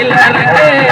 எட்டலையோ எட்டலையோ eh.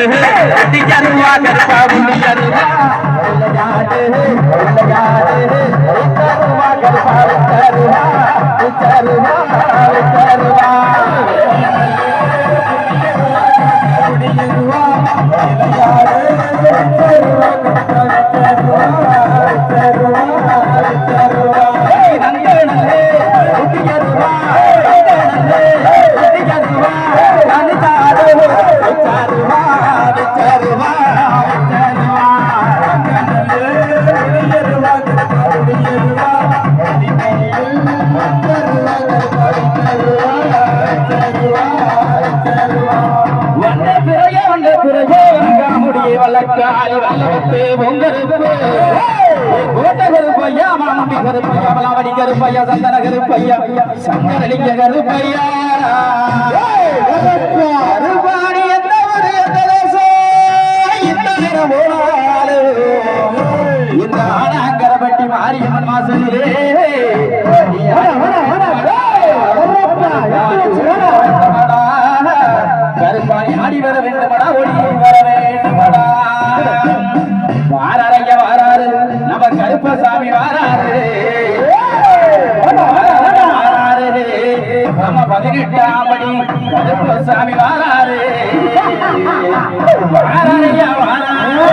நல்லி நல்லு ஒட்டி கருவா கருப்பா உண்டி வந்த பிறையே வந்த பிறையே காமுடியை வளர்க்காரி வல்லவத்தே பொங்கருப்பு கோட்ட கருப்பையா மாமி கருப்பையா மலாவடி கருப்பையா சந்தன கருப்பையா கருப்பையா எந்த ஒரு எந்த தேசம் இந்த இந்த ஆனாங்கரப்பட்டி மாரியம்மன் கருப்பாணி ஆடி வர வேண்டுமடா ஒளி வர வேண்டுமடா. வாராரைய வாராரு நம்ம கருப்பசாமி வாராரு. வாராரு, நம்ம பதினெட்டாம் படி கருப்பசாமி வாராரு. வாராரையா வாராரு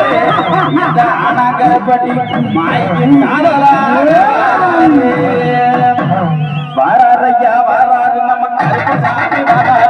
இந்த ஆனா கருப்பட்டி மாய்க்கு காதலா. Thank you.